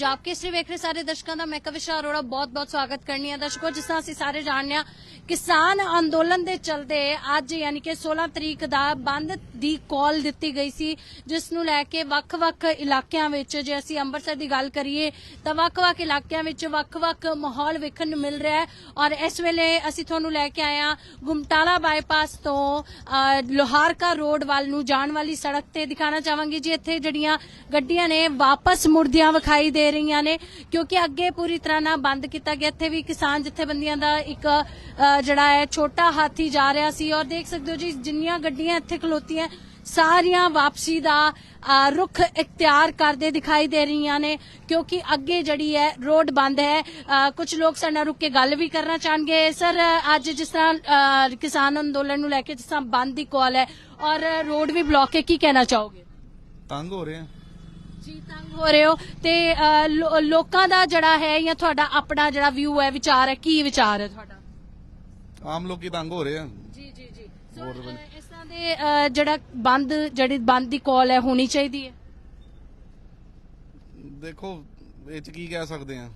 ਪੰਜਾਬ ਕੇਸਰੀ ਵੇਖ ਰਹੇ ਸਾਰੇ ਦਰਸ਼ਕਾਂ ਦਾ ਮੈਂ ਕਵਿਸ਼ਾ ਅਰੋੜਾ, ਬਹੁਤ-ਬਹੁਤ ਸਵਾਗਤ ਕਰਨੀ ਹੈ ਦਰਸ਼ਕੋ, ਜਿਸ ਤਰ੍ਹਾਂ ਅਸੀਂ ਸਾਰੇ ਜਾਣਦੇ ਹਾਂ ਕਿਸਾਨ ਅੰਦੋਲਨ ਦੇ ਚਲਦੇ ਅੱਜ ਯਾਨੀ ਕਿ 16 ਤਰੀਕ ਦਾ ਬੰਦ ਦੀ ਕਾਲ ਦਿੱਤੀ ਗਈ ਸੀ ਜਿਸ ਨੂੰ ਲੈ ਕੇ ਵੱਖ-ਵੱਖ ਇਲਾਕਿਆਂ ਵਿੱਚ ਜੇ ਅਸੀਂ ਅੰਮ੍ਰਿਤਸਰ ਦੀ ਗੱਲ ਕਰੀਏ ਤਾਂ ਵੱਖ-ਵੱਖ ਇਲਾਕਿਆਂ ਵਿੱਚ ਵੱਖ-ਵੱਖ ਮਾਹੌਲ ਵੇਖਣ ਨੂੰ ਮਿਲ ਰਿਹਾ ਹੈ ਔਰ ਇਸ ਵੇਲੇ ਅਸੀਂ ਤੁਹਾਨੂੰ ਲੈ ਕੇ ਆਏ ਹਾਂ ਗੁਮਟਾਲਾ ਬਾਈਪਾਸ ਤੋਂ ਅ, ਲੋਹਾਰਕਾ ਰੋਡ ਵੱਲ ਨੂੰ ਜਾਣ ਵਾਲੀ ਸੜਕ ਤੇ ਦਿਖਾਣਾ ਚਾਹਾਂਗੀ ਜੀ। ਇੱਥੇ ਜਿਹੜੀਆਂ ਗੱਡੀਆਂ ਨੇ ਵਾਪਸ ਮੁੜਦੀਆਂ ਵਿਖਾਈ ਦੇ ਰਹੀਆਂ ਨੇ ਕਿਉਂਕਿ ਅੱਗੇ ਪੂਰੀ ਤਰ੍ਹਾਂ ਨਾਲ ਬੰਦ ਕੀਤਾ ਗਿਆ। ਇੱਥੇ ਵੀ ਕਿਸਾਨ ਜਥੇਬੰਦੀਆਂ ਦਾ ਇੱਕ ਜਿਹੜਾ ਹੈ ਛੋਟਾ ਹਾਥੀ ਜਾ ਰਿਹਾ ਸੀ ਔਰ ਦੇਖ ਸਕਦੇ ਹੋ ਜੀ ਜਿੰਨੀਆਂ ਗੱਡੀਆਂ ਇੱਥੇ ਖਲੋਤੀਆਂ ਸਾਰੀਆਂ ਵਾਪਸੀ ਦਾ ਰੁਖ ਇਖਤਿਆਰ ਕਰਦੇ ਦਿਖਾਈ ਦੇ ਰਹੀਆਂ ਨੇ ਕਿਉਂਕਿ ਅੱਗੇ ਜਿਹੜੀ ਹੈ ਰੋਡ ਬੰਦ ਹੈ। ਕੁਝ ਲੋਕ ਸਾਡੇ ਰੁਕ ਕੇ ਗੱਲ ਵੀ ਕਰਨਾ ਚਾਹਣਗੇ। ਸਰ ਅੱਜ ਜਿਸ ਤਰ੍ਹਾਂ ਕਿਸਾਨ ਅੰਦੋਲਨ ਨੂੰ ਲੈ ਕੇ ਜਿਸ ਤਰ੍ਹਾਂ ਬੰਦ ਦੀ ਕਾਲ ਹੈ ਔਰ ਰੋਡ ਵੀ ਬਲੌਕ ਹੈ ਕੀ ਕਹਿਣਾ ਚਾਹੋਗੇ? ਤੰਗ ਹੋ ਰਹੇ ਆ। ਜੀ ਤੰਗ ਹੋ ਰਹੇ ਹੋ ਤੇ ਲੋਕਾਂ ਦਾ ਜਿਹੜਾ ਹੈ ਜਾਂ ਤੁਹਾਡਾ ਆਪਣਾ ਜਿਹੜਾ ਵਿਊ ਹੈ ਵਿਚਾਰ ਹੈ ਕੀ ਵਿਚਾਰ ਹੈ ਤੁਹਾਡਾ? ਆਮ ਲੋਕੀ ਤੰਗ ਹੋ ਰਹੇ ਆ। ਜੀ ਜੀ ਜੀ। ਸੋ ਅ, ਇਸ ਤਰ੍ਹਾਂ ਦੇ ਅ, ਜਿਹੜਾ ਬੰਦ ਜਿਹੜੀ ਬੰਦ ਦੀ ਕਾਲ ਹੈ ਹੋਣੀ ਚਾਹੀਦੀ ਹੈ? ਦੇਖੋ ਇਹ ਚ ਕੀ ਕਹਿ ਸਕਦੇ ਆ।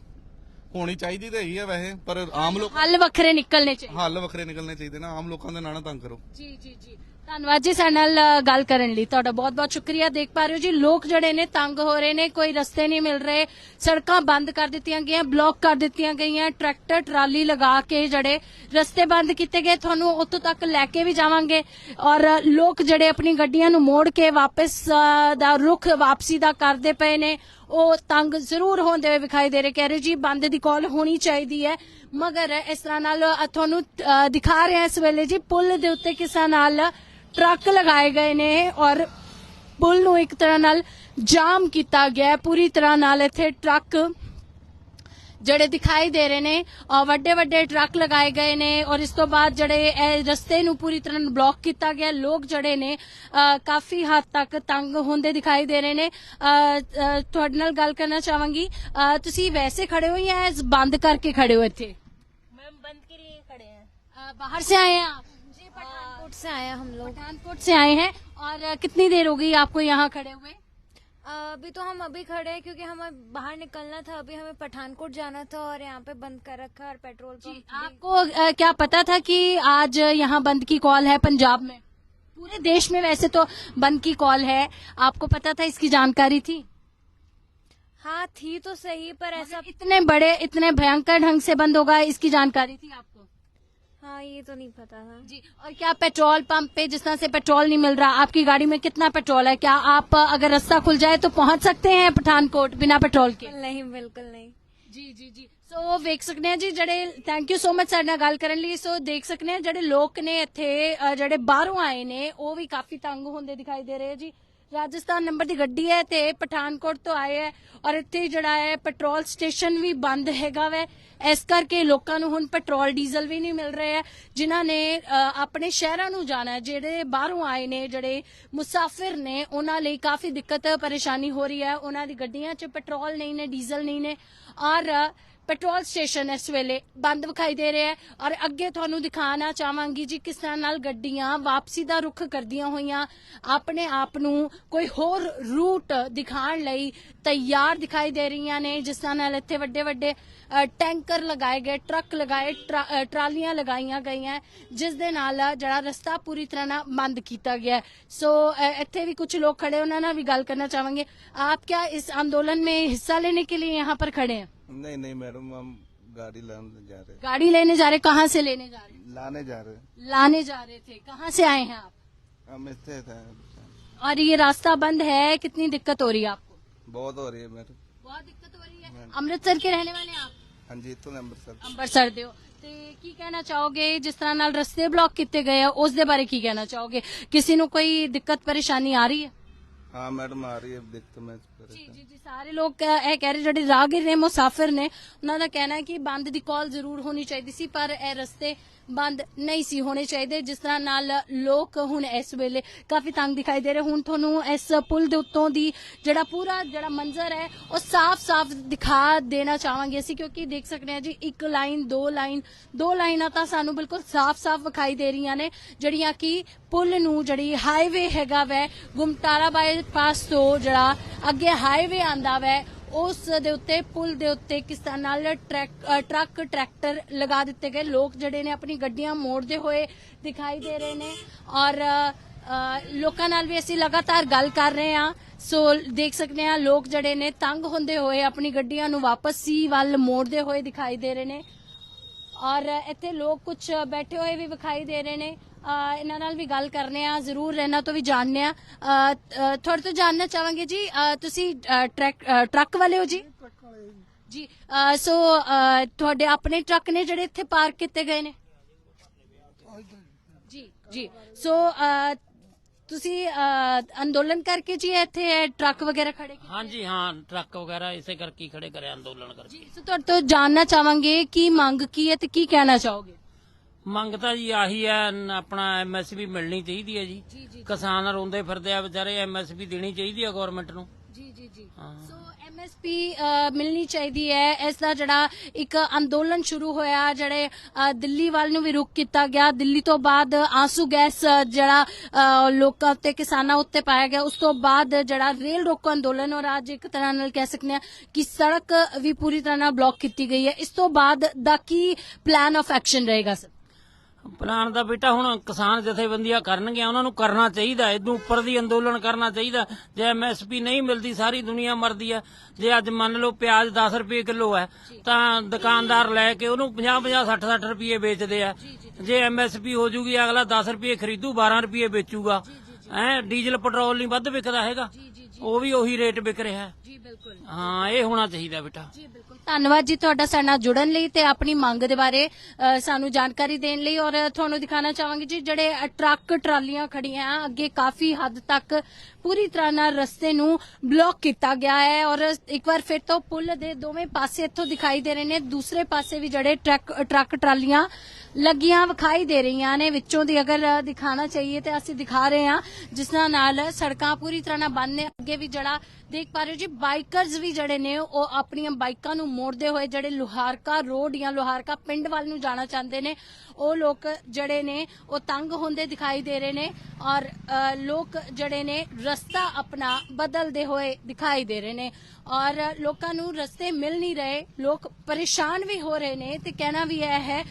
ਹੋਣੀ ਚਾਹੀਦੀ ਤਾਂ ਹੈਗੀ ਆ ਵੈਸੇ ਪਰ ਆਮ ਲੋਕ ਹੱਲ ਵੱਖਰੇ ਨਿਕਲਣੇ ਚਾਹੀਦੇ। ਹੱਲ ਵੱਖਰੇ ਨਿਕਲਣੇ ਚਾਹੀਦੇ ਨਾ। ਆਮ ਲੋਕਾਂ ਦੇ ਨਾਲ ਨਾ ਤੰਗ ਕਰੋ। ਜੀ ਜੀ ਜੀ। ਧੰਨਵਾਦ ਜੀ ਸਾਡੇ ਨਾਲ ਗੱਲ ਕਰਨ ਲਈ। ਤੁਹਾਡਾ ਬਹੁਤ-ਬਹੁਤ ਸ਼ੁਕਰੀਆ। ਦੇਖ ਪਾ ਰਹੇ ਹੋ ਜੀ, ਲੋਕ ਜਿਹੜੇ ਨੇ, ਤੰਗ ਹੋ ਰਹੇ ਨੇ, ਕੋਈ ਰਸਤੇ ਨਹੀਂ ਮਿਲ ਰਹੇ। ਸੜਕਾਂ ਬੰਦ ਕਰ ਦਿੱਤੀਆਂ ਗਈਆਂ, ਬਲੌਕ ਕਰ ਦਿੱਤੀਆਂ ਗਈਆਂ, ਟਰੈਕਟਰ, ਟਰਾਲੀ ਲਗਾ ਕੇ ਜਿਹੜੇ ਰਸਤੇ ਬੰਦ ਕੀਤੇ ਗਏ, ਤੁਹਾਨੂੰ ਉੱਥੋਂ ਤੱਕ ਲੈ ਕੇ ਵੀ ਜਾਵਾਂਗੇ। ਔਰ ਲੋਕ ਜਿਹੜੇ ਆਪਣੀ ਗੱਡੀਆਂ ਨੂੰ ਮੋੜ ਕੇ ਵਾਪਸ ਦਾ ਰੁਖ ਵਾਪਸੀ ਦਾ ਕਰਦੇ ਪਏ ਨੇ, ਉਹ ਤੰਗ ਜ਼ਰੂਰ ਹੁੰਦੇ ਹੋਏ ਵਿਖਾਈ ਦੇ ਰਹੇ। ਕਹਿ ਰਹੇ ਜੀ, ਬੰਦ ਦੀ ਕਾਲ ਹੋਣੀ ਚਾਹੀਦੀ ਹੈ। ਮਗਰ ਇਸ ਤਰ੍ਹਾਂ ਨਾਲ ਤੁਹਾਨੂੰ ਦਿਖਾ ਰਹੇ ਹਾਂ ਇਸ ਵੇਲੇ ਜੀ, ਪੁਲ ਦੇ ਉੱਤੇ ਕਿਸਾਨ ਨਾਲ ਟਰੱਕ ਲਗਾਏ ਗਏ ਨੇ ਔਰ ਪੁਲ ਨੂੰ ਇੱਕ ਤਰ੍ਹਾਂ ਨਾਲ ਜਾਮ ਕੀਤਾ ਗਿਆ ਪੂਰੀ ਤਰ੍ਹਾਂ ਨਾਲ ਇੱਥੇ ਟਰੱਕ ਜਿਹੜੇ ਦਿਖਾਈ ਦੇ ਰਹੇ ਨੇ ਵੱਡੇ ਵੱਡੇ ਟਰੱਕ ਲਗਾਏ ਗਏ ਨੇ ਔਰ ਇਸ ਤੋਂ ਬਾਅਦ ਜਿਹੜੇ ਇਹ ਰਸਤੇ ਨੂੰ ਪੂਰੀ ਤਰ੍ਹਾਂ ਬਲੌਕ ਕੀਤਾ ਗਿਆ। ਲੋਕ ਜਿਹੜੇ ਨੇ ਕਾਫੀ ਹੱਦ ਤੱਕ ਤੰਗ ਹੁੰਦੇ ਦਿਖਾਈ ਦੇ ਰਹੇ ਨੇ। ਤੁਹਾਡੇ ਨਾਲ ਗੱਲ ਕਰਨਾ ਚਾਹਾਂਗੀ। ਤੁਸੀਂ ਵੈਸੇ ਖੜੇ ਹੋ ਜਾਂ ਬੰਦ ਕਰਕੇ ਖੜੇ ਹੋ ਇੱਥੇ? ਮੈਮ ਬੰਦ ਕੇ ਖੜੇ ਹਾਂ ਬਾਹਰ ਸੇ ਆਏ ਹਾਂ से आए हम लोग। पठानकोट से आए हैं और कितनी देर हो गई आपको यहाँ खड़े हुए? अभी तो हम अभी खड़े हैं क्योंकि हमें बाहर निकलना था। अभी हमें पठानकोट जाना था और यहाँ पे बंद कर रखा और पेट्रोल जी आपको अ, क्या पता था कि आज यहाँ बंद की कॉल है पंजाब में? पूरे देश में वैसे तो बंद की कॉल है। आपको पता था इसकी जानकारी थी? हाँ थी तो सही पर ऐसा इतने बड़े इतने भयंकर ढंग से बंद होगा इसकी जानकारी थी आपको? हाँ ये तो नहीं पता था जी और क्या पेट्रोल पंप पे जिस तरह से पेट्रोल नहीं मिल रहा आपकी गाड़ी में कितना पेट्रोल है क्या आप अ, अगर रास्ता खुल जाए तो पहुंच सकते हैं पठानकोट बिना पेट्रोल के नहीं बिल्कुल नहीं ਜੀ ਜੀ ਜੀ ਸੋ ਵੇਖ ਸਕਦੇ ਆ ਜੀ ਜਿਹੜੇ ਥੈਂਕ ਯੂ ਸੋ ਮਚ ਸਾਡੇ ਨਾਲ ਗੱਲ ਕਰਨ ਲਈ ਸੋ ਦੇਖ ਸਕਦੇ ਆ ਜਿਹੜੇ ਲੋਕ ਨੇ ਇੱਥੇ ਅ, ਜਿਹੜੇ ਬਾਹਰੋਂ ਆਏ ਨੇ ਉਹ ਵੀ ਕਾਫੀ ਤੰਗ ਹੁੰਦੇ ਦਿਖਾਈ ਦੇ ਰਹੇ ਆ ਜੀ ਰਾਜਸਥਾਨ ਨੰਬਰ ਦੀ ਗੱਡੀ ਹੈ ਤੇ ਪਠਾਨਕੋਟ ਤੋਂ ਆਏ ਹੈ ਔਰ ਇੱਥੇ ਜਿਹੜਾ ਹੈ ਪੈਟਰੋਲ ਸਟੇਸ਼ਨ ਵੀ ਬੰਦ ਹੈਗਾ ਵੈ। ਇਸ ਕਰਕੇ ਲੋਕਾਂ ਨੂੰ ਹੁਣ ਪੈਟਰੋਲ, ਡੀਜ਼ਲ ਵੀ ਨਹੀਂ ਮਿਲ ਰਿਹਾ ਹੈ। ਜਿਨ੍ਹਾਂ ਨੇ ਆਪਣੇ ਸ਼ਹਿਰਾਂ ਨੂੰ ਜਾਣਾ ਜਿਹੜੇ ਬਾਹਰੋਂ ਆਏ ਨੇ, ਜਿਹੜੇ ਮੁਸਾਫਿਰ ਨੇ, ਉਹਨਾਂ ਲਈ ਕਾਫੀ ਦਿੱਕਤ, ਪਰੇਸ਼ਾਨੀ ਹੋ ਰਹੀ ਹੈ। ਉਹਨਾਂ ਦੀ ਗੱਡੀਆਂ 'ਚ ਪੈਟਰੋਲ ਨਹੀਂ ਨੇ, ਡੀਜ਼ਲ ਨਹੀਂ ਨੇ। ਔਰ ਪੈਟਰੋਲ ਸਟੇਸ਼ਨ ਇਸ ਵੇਲੇ ਬੰਦ ਵਿਖਾਈ ਦੇ ਰਿਹਾ ਹੈ ਔਰ ਅੱਗੇ ਤੁਹਾਨੂੰ ਦਿਖਾਣਾ ਚਾਹਾਂਗੀ ਜੀ ਕਿਸ ਤਰ੍ਹਾਂ ਨਾਲ ਗੱਡੀਆਂ ਵਾਪਸੀ ਦਾ ਰੁਖ ਕਰਦੀਆਂ ਹੋਈਆਂ ਆਪਣੇ ਆਪ ਨੂੰ ਕੋਈ ਹੋਰ ਰੂਟ ਦਿਖਾਉਣ ਲਈ ਤਿਆਰ ਦਿਖਾਈ ਦੇ ਰਹੀਆਂ ਨੇ ਜਿਸ ਤਰ੍ਹਾਂ ਨਾਲ ਇੱਥੇ ਵੱਡੇ ਵੱਡੇ ਅ, ਟੈਂਕਰ ਲਗਾਏ ਗਏ ਟਰੱਕ ਲਗਾਏ ਟਰਾ- ਅ, ਟਰਾਲੀਆਂ ਲਗਾਈਆਂ ਗਈਆਂ ਜਿਸ ਦੇ ਨਾਲ ਜਿਹੜਾ ਰਸਤਾ ਪੂਰੀ ਤਰ੍ਹਾਂ ਨਾਲ ਬੰਦ ਕੀਤਾ ਗਿਆ ਹੈ। ਸੋ ਅ, ਇੱਥੇ ਵੀ ਕੁਝ ਲੋਕ ਖੜੇ ਉਹਨਾਂ ਨਾਲ ਵੀ ਗੱਲ ਕਰਨਾ ਚਾਹਾਂਗੇ आप क्या इस आंदोलन में हिस्सा लेने के लिए यहाँ पर खड़े हैं ਨਹੀਂ ਨਹੀਂ ਮੈਡਮ ਹਮ गाड़ी लाने जा रहे गाड़ी लेने जा रहे कहाँ से लेने जा रहे हैं लाने जा रहे हैं लाने जा रहे थे कहाँ से आए हैं आप हम इससे थे और ये रास्ता बंद है कितनी दिक्कत हो रही है आपको बहुत हो रही है मैडम बहुत दिक्कत हो रही है अमृतसर के रहने वाले हैं आप हाँ जी तो ਅੰਮ੍ਰਿਤਸਰ ਅੰਬਰਸਰ ਦੇ ਹੋ ਤੇ ਕੀ ਕਹਿਣਾ ਚਾਹੋਗੇ ਜਿਸ ਤਰ੍ਹਾਂ ਨਾਲ ਰਸਤੇ ਬਲੌਕ ਕੀਤੇ ਗਏ ਆ ਉਸ ਦੇ ਬਾਰੇ ਕੀ ਕਹਿਣਾ ਚਾਹੋਗੇ ਕਿਸੇ ਨੂੰ ਕੋਈ ਦਿੱਕਤ ਪਰੇਸ਼ਾਨੀ ਆ ਰਹੀ ਹੈ हाँ मैडम आ रही है देखते मैं ਜੀ ਜੀ ਜੀ ਸਾਰੇ ਲੋਕ ਅਹ, ਇਹ ਕਹਿ ਰਹੇ ਜਿਹੜੇ ਰਾਹਗੀਰ ਨੇ ਮੁਸਾਫਿਰ ਨੇ ਉਹਨਾਂ ਦਾ ਕਹਿਣਾ ਹੈ ਕਿ ਬੰਦ ਦੀ ਕਾਲ ਜ਼ਰੂਰ ਹੋਣੀ ਚਾਹੀਦੀ ਸੀ ਪਰ ਇਹ ਰਸਤੇ ਬੰਦ ਨਹੀਂ ਸੀ ਹੋਣੇ ਚਾਹੀਦੇ, ਜਿਸ ਤਰ੍ਹਾਂ ਨਾਲ ਲੋਕ ਹੁਣ ਇਸ ਵੇਲੇ ਕਾਫੀ ਤੰਗ ਦਿਖਾਈ ਦੇ ਰਹੇ। ਹੁਣ ਤੁਹਾਨੂੰ ਇਸ ਪੁਲ ਦੇ ਉੱਤੋਂ ਦੀ ਜਿਹੜਾ ਪੂਰਾ ਜਿਹੜਾ ਮੰਜ਼ਰ ਹੈ, ਉਹ ਸਾਫ਼-ਸਾਫ਼ ਦਿਖਾ ਦੇਣਾ ਚਾਹਾਂਗੇ ਅਸੀਂ, ਕਿਉਂਕਿ ਦੇਖ ਸਕਦੇ ਹਾਂ ਜੀ, ਇੱਕ ਲਾਈਨ, ਦੋ ਲਾਈਨ, ਦੋ ਲਾਈਨਾਂ ਤਾਂ ਸਾਨੂੰ ਬਿਲਕੁਲ ਸਾਫ਼-ਸਾਫ਼ ਵਿਖਾਈ ਦੇ ਰਹੀਆਂ ਨੇ, ਜਿਹੜੀਆਂ ਕਿ ਪੁਲ ਨੂੰ ਜਿਹੜੀ ਹਾਈਵੇ ਹੈਗਾ ਵੈ ਗੁਮਟਾਲਾ ਬਾਈਪਾਸ ਤੋਂ ਜਿਹੜਾ ਅੱਗੇ ਹਾਈਵੇ ਆਂਦਾ ਵੈ ਉਸ ਦੇ ਉੱਤੇ, ਪੁਲ ਦੇ ਉੱਤੇ ਕਿਸ ਤਰ੍ਹਾਂ ਨਾਲ ਟਰੈਕ ਟਰੱਕ, ਟਰੈਕਟਰ ਲਗਾ ਦਿੱਤੇ ਗਏ। ਲੋਕ ਜਿਹੜੇ ਨੇ ਆਪਣੀ ਗੱਡੀਆਂ ਮੋੜਦੇ ਹੋਏ ਦਿਖਾਈ ਦੇ ਰਹੇ ਨੇ। ਔਰ ਲੋਕਾਂ ਨਾਲ ਵੀ ਅਸੀਂ ਲਗਾਤਾਰ ਗੱਲ ਕਰ ਰਹੇ ਹਾਂ। ਸੋ, ਦੇਖ ਸਕਦੇ ਹਾਂ, ਲੋਕ ਜਿਹੜੇ ਨੇ ਤੰਗ ਹੁੰਦੇ ਹੋਏ ਆਪਣੀ ਗੱਡੀਆਂ ਨੂੰ ਵਾਪਸ ਸੀ ਵੱਲ ਮੋੜਦੇ ਹੋਏ ਦਿਖਾਈ ਦੇ ਰਹੇ ਨੇ। ਔਰ ਇੱਥੇ ਲੋਕ ਕੁਝ ਬੈਠੇ ਹੋਏ ਵੀ ਵਿਖਾਈ ਦੇ ਰਹੇ ਨੇ। ਇਹਨਾਂ ਨਾਲ ਵੀ ਗੱਲ ਕਰਨੇ ਆ ਜ਼ਰੂਰ ਇਹਨਾਂ ਤੋਂ ਵੀ ਜਾਣਨੇ ਆ। ਅਹ, ਤੁਹਾਡੇ ਤੋਂ ਜਾਣਨਾ ਚਾਹਾਂਗੇ ਜੀ। ਤੁਸੀਂ ਅਹ, ਟਰੱਕ ਵਾਲੇ ਹੋ ਜੀ? ਜੀ ਸੋ ਤੁਹਾਡੇ ਆਪਣੇ ਟਰੱਕ ਨੇ ਜਿਹੜੇ ਇੱਥੇ ਪਾਰਕ ਕੀਤੇ ਗਏ ਨੇ? ਜੀ ਜੀ। ਸੋ ਤੁਸੀਂ ਅਹ, ਅੰਦੋਲਨ ਕਰਕੇ ਜੀ ਇੱਥੇ ਇਹ ਟਰੱਕ ਵਗੈਰਾ ਖੜੇ ਕੀਤੇ? ਹਾਂਜੀ ਹਾਂ ਟਰੱਕ ਵਗੈਰਾ ਇਸੇ ਕਰਕੇ ਹੀ ਖੜੇ ਕਰੇ ਅੰਦੋਲਨ ਕਰਕੇ। ਜੀ ਸੋ ਤੁਹਾਡੇ ਤੋਂ ਜਾਣਨਾ ਚਾਹਾਂਗੇ ਕੀ ਮੰਗ ਕੀ ਹੈ ਤੇ ਕੀ ਕਹਿਣਾ ਚਾਹੋਗੇ? ਮੰਗ ਤਾਂ ਜੀ ਆਹੀ ਹੈ ਨ- ਆਪਣਾ ਐਮਐਸਪੀ ਮਿਲਣੀ ਚਾਹੀਦੀ ਹੈ ਜੀ। ਜੀ ਜੀ ਕਿਸਾਨ ਰੋਂਦੇ ਫਿਰਦੇ ਆ ਵਿਚਾਰੇ ਐਮਐਸਪੀ ਦੇਣੀ ਚਾਹੀਦੀ ਹੈ ਗਵਰਨਮੈਂਟ ਨੂੰ। ਜੀ ਜੀ ਜੀ। ਸੋ ਐਮਐਸਪੀ ਮਿਲਣੀ ਚਾਹੀਦੀ ਹੈ। ਇਸ ਦਾ ਜਿਹੜਾ ਇੱਕ ਅੰਦੋਲਨ ਸ਼ੁਰੂ ਹੋਇਆ ਜਿਹੜੇ ਦਿੱਲੀ ਵੱਲ ਨੂੰ ਵੀ ਰੁਕ ਕੀਤਾ ਗਿਆ। ਦਿੱਲੀ ਤੋਂ ਬਾਅਦ ਆਂਸੂ ਗੈਸ ਜਿਹੜਾ ਲੋਕਾਂ ਉੱਤੇ ਕਿਸਾਨਾਂ ਉੱਤੇ ਪਾਇਆ ਗਿਆ। ਉਸ ਤੋਂ ਬਾਅਦ ਜਿਹੜਾ ਰੇਲ ਰੋਕੋ ਅੰਦੋਲਨ ਔਰ ਅੱਜ ਇੱਕ ਤਰ੍ਹਾਂ ਨਾਲ ਕਹਿ ਸਕਦੇ ਹਾਂ ਕਿ ਸੜਕ ਵੀ ਪੂਰੀ ਤਰ੍ਹਾਂ ਨਾਲ ਬਲੌਕ ਕੀਤੀ ਗਈ ਹੈ। ਇਸ ਤੋਂ ਬਾਅਦ ਦਾ ਕੀ ਪਲਾਨ ਆਫ ਐਕਸ਼ਨ ਰਹੇਗਾ ਸਰ ਪਲਾਨ ਦਾ ਬੇਟਾ ਹੁਣ ਕਿਸਾਨ ਜਥੇਬੰਦੀਆਂ ਕਰਨਗੇ ਉਹਨਾਂ ਨੂੰ ਕਰਨਾ ਚਾਹੀਦਾ ਇਦੋਂ ਉੱਪਰ ਦੀ ਅੰਦੋਲਨ ਕਰਨਾ ਚਾਹੀਦਾ। ਜੇ ਐਮਐਸਪੀ ਨਹੀਂ ਮਿਲਦੀ ਸਾਰੀ ਦੁਨੀਆ ਮਰਦੀ ਹੈ ਜੇ ਅੱਜ ਮੰਨ ਲਓ ਪਿਆਜ਼ 10 ਰੁਪਏ ਕਿਲੋ ਹੈ ਤਾਂ ਦੁਕਾਨਦਾਰ ਲੈ ਕੇ ਉਹਨੂੰ 50 50 60 60 ਰੁਪਏ ਵੇਚਦੇ ਆ। ਜੇ ਐਮਐਸਪੀ ਹੋ ਜੂਗੀ ਅਗਲਾ 10 ਰੁਪਏ ਖਰੀਦੂ 12 ਰੁਪਏ ਵੇਚੂਗਾ। ਐ ਡੀਜ਼ਲ ਪੈਟਰੋਲ ਨਹੀਂ ਵੱਧ ਵਿਕਦਾ ਹੈਗਾ। ਉਹ ਵੀ ਉਹੀ ਰੇਟ ਵਿਕ ਰਿਹਾ ਹੈ। ਜੀ ਬਿਲਕੁਲ। ਹਾਂ ਇਹ ਹੋਣਾ ਚਾਹੀਦਾ ਬੇਟਾ। ਜੀ ਬਿਲਕੁਲ। ਧੰਨਵਾਦ ਜੀ ਤੁਹਾਡਾ ਸਾਡੇ ਨਾਲ ਜੁੜਨ ਲਈ ਤੇ ਆਪਣੀ ਮੰਗ ਦੇ ਬਾਰੇ ਅ, ਸਾਨੂੰ ਜਾਣਕਾਰੀ ਦੇਣ ਲਈ ਔਰ ਤੁਹਾਨੂੰ ਦਿਖਾਣਾ ਚਾਹਾਂਗੇ ਜੀ ਜਿਹੜੇ ਅ, ਟਰੱਕ ਟਰਾਲੀਆਂ ਖੜੀਆਂ ਆ, ਅੱਗੇ ਕਾਫੀ ਹੱਦ ਤੱਕ ਪੂਰੀ ਤਰ੍ਹਾਂ ਨਾਲ ਰਸਤੇ ਨੂੰ ਬਲੌਕ ਕੀਤਾ ਗਿਆ ਹੈ ਔਰ ਇੱਕ ਵਾਰ ਫਿਰ ਤੋਂ ਪੁਲ ਦੇ ਦੋਵੇਂ ਪਾਸੇ ਇੱਥੋਂ ਦਿਖਾਈ ਦੇ ਰਹੇ ਨੇ ਦੂਸਰੇ ਪਾਸੇ ਵੀ ਜਿਹੜੇ ਟਰੱਕ ਟਰੱਕ ਟਰਾਲੀਆਂ ਲੱਗੀਆਂ ਵਿਖਾਈ ਦੇ ਰਹੀਆਂ ਨੇ। ਵਿੱਚੋਂ ਦੀ ਅਗਰ ਅ, ਦਿਖਾਣਾ ਚਾਹੀਏ ਤੇ ਅਸੀਂ ਦਿਖਾ ਰਹੇ ਹਾਂ ਜਿਸ ਨਾਲ ਨਾਲ ਸੜਕਾਂ ਪੂਰੀ ਤਰ੍ਹਾਂ ਨਾਲ ਬੰਦ ਨੇ ਅੱਗੇ ਵੀ ਜਿਹੜਾ ਦੇਖ ਪਾ ਰਹੇ ਹੋ ਜੀ ਬਾਈਕਰਸ ਵੀ ਜਿਹੜੇ ਨੇ, ਉਹ ਆਪਣੀਆਂ ਬਾਈਕਾਂ ਨੂੰ ਮੋੜਦੇ ਹੋਏ ਜਿਹੜੇ ਲੋਹਾਰਕਾ ਰੋਡ ਜਾਂ ਲੋਹਾਰਕਾ ਪਿੰਡ ਵੱਲ ਨੂੰ ਜਾਣਾ ਚਾਹੁੰਦੇ ਨੇ, ਉਹ ਲੋਕ ਜਿਹੜੇ ਨੇ, ਉਹ ਤੰਗ ਹੁੰਦੇ ਦਿਖਾਈ ਦੇ ਰਹੇ ਨੇ ਔਰ ਲੋਕ ਜਿਹੜੇ ਨੇ ਰਸਤਾ ਆਪਣਾ ਬਦਲਦੇ ਹੋਏ ਦਿਖਾਈ ਦੇ ਰਹੇ ਨੇ ਔਰ ਲੋਕਾਂ ਨੂੰ ਰਸਤੇ ਮਿਲ ਨਹੀਂ ਰਹੇ, ਲੋਕ ਪਰੇਸ਼ਾਨ ਵੀ ਹੋ ਰਹੇ ਨੇ ਤੇ ਕਹਿਣਾ ਵੀ ਇਹ ਹੈ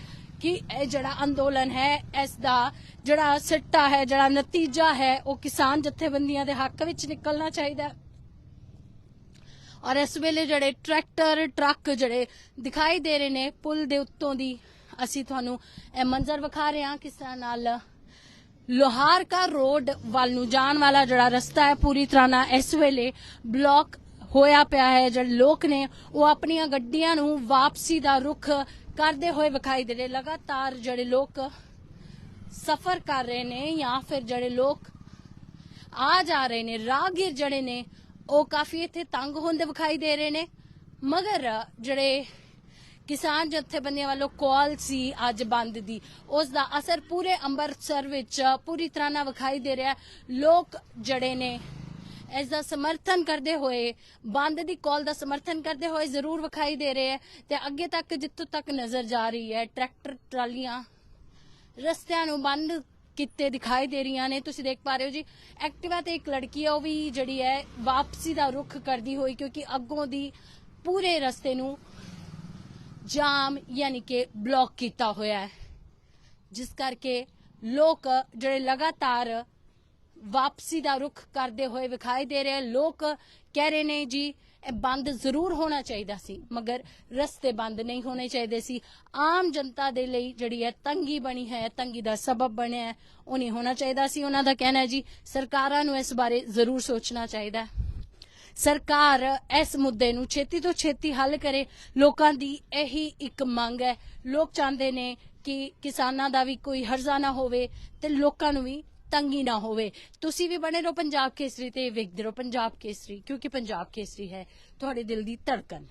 ਕਿ ਇਹ ਜਿਹੜਾ ਅੰਦੋਲਨ ਹੈ, ਇਸ ਦਾ ਜਿਹੜਾ ਸਿੱਟਾ ਹੈ, ਜਿਹੜਾ ਨਤੀਜਾ ਹੈ, ਉਹ ਕਿਸਾਨ ਜਥੇਬੰਦੀਆਂ ਦੇ ਹੱਕ ਵਿੱਚ ਨਿਕਲਣਾ ਚਾਹੀਦਾ ਹੈ। ਔਰ ਇਸ ਵੇਲੇ ਜਿਹੜੇ ਟਰੈਕਟਰ, ਟਰੱਕ ਜਿਹੜੇ ਦਿਖਾਈ ਦੇ ਰਹੇ ਨੇ ਪੁਲ ਦੇ ਉੱਤੋਂ ਦੀ, ਅਸੀਂ ਤੁਹਾਨੂੰ ਇਹ ਮੰਜ਼ਰ ਵਿਖਾ ਰਹੇ ਹਾਂ ਕਿਸ ਤਰ੍ਹਾਂ ਨਾਲ ਲੋਹਾਰ ਕਾ ਰੋਡ ਵੱਲ ਨੂੰ ਜਾਣ ਵਾਲਾ ਜਿਹੜਾ ਰਸਤਾ ਹੈ ਪੂਰੀ ਤਰ੍ਹਾਂ ਨਾਲ ਇਸ ਵੇਲੇ ਬਲੌਕ ਹੋਇਆ ਪਿਆ ਹੈ। ਜਿਹੜੇ ਲੋਕ ਨੇ, ਉਹ ਆਪਣੀਆਂ ਗੱਡੀਆਂ ਨੂੰ ਵਾਪਸੀ ਦਾ ਰੁਖ ਕਰਦੇ ਹੋਏ ਵਿਖਾਈ ਦੇ ਰਹੇ। ਲਗਾਤਾਰ ਜਿਹੜੇ ਲੋਕ ਸਫ਼ਰ ਕਰ ਰਹੇ ਨੇ ਜਾਂ ਫਿਰ ਜਿਹੜੇ ਲੋਕ ਆ ਜਾ ਰਹੇ ਨੇ, ਰਾਹਗੀਰ ਜਿਹੜੇ ਨੇ, ਉਹ ਕਾਫੀ ਇੱਥੇ ਤੰਗ ਹੁੰਦੇ ਵਿਖਾਈ ਦੇ ਰਹੇ ਨੇ। ਮਗਰ ਜਿਹੜੇ ਕਿਸਾਨ ਜਥੇਬੰਦੀਆਂ ਵੱਲੋਂ ਕਾਲ ਸੀ ਅੱਜ ਬੰਦ ਦੀ, ਉਸ ਦਾ ਅਸਰ ਪੂਰੇ ਅੰਮ੍ਰਿਤਸਰ ਵਿੱਚ ਪੂਰੀ ਤਰ੍ਹਾਂ ਨਾਲ ਵਿਖਾਈ ਦੇ ਰਿਹਾ ਲੋਕ ਜਿਹੜੇ ਨੇ ਇਸ ਦਾ ਸਮਰਥਨ ਕਰਦੇ ਹੋਏ, ਬੰਦ ਦੀ ਕਾਲ ਦਾ ਸਮਰਥਨ ਕਰਦੇ ਹੋਏ ਜ਼ਰੂਰ ਵਿਖਾਈ ਦੇ ਰਹੇ ਹੈ ਤੇ ਅੱਗੇ ਤੱਕ ਜਿੱਥੋਂ ਤੱਕ ਨਜ਼ਰ ਜਾ ਰਹੀ ਹੈ, ਟਰੈਕਟਰ, ਟਰਾਲੀਆਂ ਰਸਤਿਆਂ ਨੂੰ ਬੰਦ ਕੀਤੇ ਦਿਖਾਈ ਦੇ ਰਹੀਆਂ ਨੇ। ਤੁਸੀਂ ਦੇਖ ਪਾ ਰਹੇ ਹੋ ਜੀ, ਐਕਟਿਵਾ ਤੇ ਇੱਕ ਲੜਕੀ ਹੈ ਉਹ ਵੀ ਜਿਹੜੀ ਹੈ ਵਾਪਸੀ ਦਾ ਰੁਖ ਕਰਦੀ ਹੋਈ ਕਿਉਂਕਿ ਅੱਗੋਂ ਦੀ ਪੂਰੇ ਰਸਤੇ ਨੂੰ ਜਾਮ ਯਾਨੀ ਕਿ ਬਲੌਕ ਕੀਤਾ ਹੋਇਆ ਹੈ। ਜਿਸ ਕਰਕੇ ਲੋਕ ਜਿਹੜੇ ਲਗਾਤਾਰ ਵਾਪਸੀ ਦਾ ਰੁਖ ਕਰਦੇ ਹੋਏ ਵਿਖਾਈ ਦੇ ਰਹੇ ਲੋਕ ਕਹਿ ਰਹੇ ਨੇ ਜੀ, ਇਹ ਬੰਦ ਜ਼ਰੂਰ ਹੋਣਾ ਚਾਹੀਦਾ ਸੀ, ਮਗਰ ਰਸਤੇ ਬੰਦ ਨਹੀਂ ਹੋਣੇ ਚਾਹੀਦੇ ਸੀ। ਆਮ ਜਨਤਾ ਦੇ ਲਈ ਜਿਹੜੀ ਹੈ ਤੰਗੀ ਬਣੀ ਹੈ ਤੰਗੀ ਦਾ ਸਬਬ ਬਣਿਆ ਹੈ, ਉਹ ਨਹੀਂ ਹੋਣਾ ਚਾਹੀਦਾ ਸੀ। ਉਹਨਾਂ ਦਾ ਕਹਿਣਾ ਹੈ ਜੀ, ਸਰਕਾਰਾਂ ਨੂੰ ਇਸ ਬਾਰੇ ਜ਼ਰੂਰ ਸੋਚਣਾ ਚਾਹੀਦਾ ਹੈ। ਸਰਕਾਰ ਇਸ ਮੁੱਦੇ ਨੂੰ ਛੇਤੀ ਤੋਂ ਛੇਤੀ ਹੱਲ ਕਰੇ। ਲੋਕਾਂ ਦੀ ਇਹੀ ਇੱਕ ਮੰਗ ਹੈ। ਲੋਕ ਚਾਹੁੰਦੇ ਨੇ ਕਿ ਕਿਸਾਨਾਂ ਦਾ ਵੀ ਕੋਈ ਹਰਜ਼ਾ ਨਾ ਹੋਵੇ ਤੇ ਲੋਕਾਂ ਨੂੰ ਵੀ ਤੰਗੀ ਨਾ ਹੋਵੇ। ਤੁਸੀਂ ਵੀ ਬਣੇ ਰਹੋ ਪੰਜਾਬ ਕੇਸਰੀ ਤੇ ਵੇਖਦੇ ਰਹੋ ਪੰਜਾਬ ਕੇਸਰੀ, ਕਿਉਂਕਿ ਪੰਜਾਬ ਕੇਸਰੀ ਹੈ ਤੁਹਾਡੇ ਦਿਲ ਦੀ ਧੜਕਨ।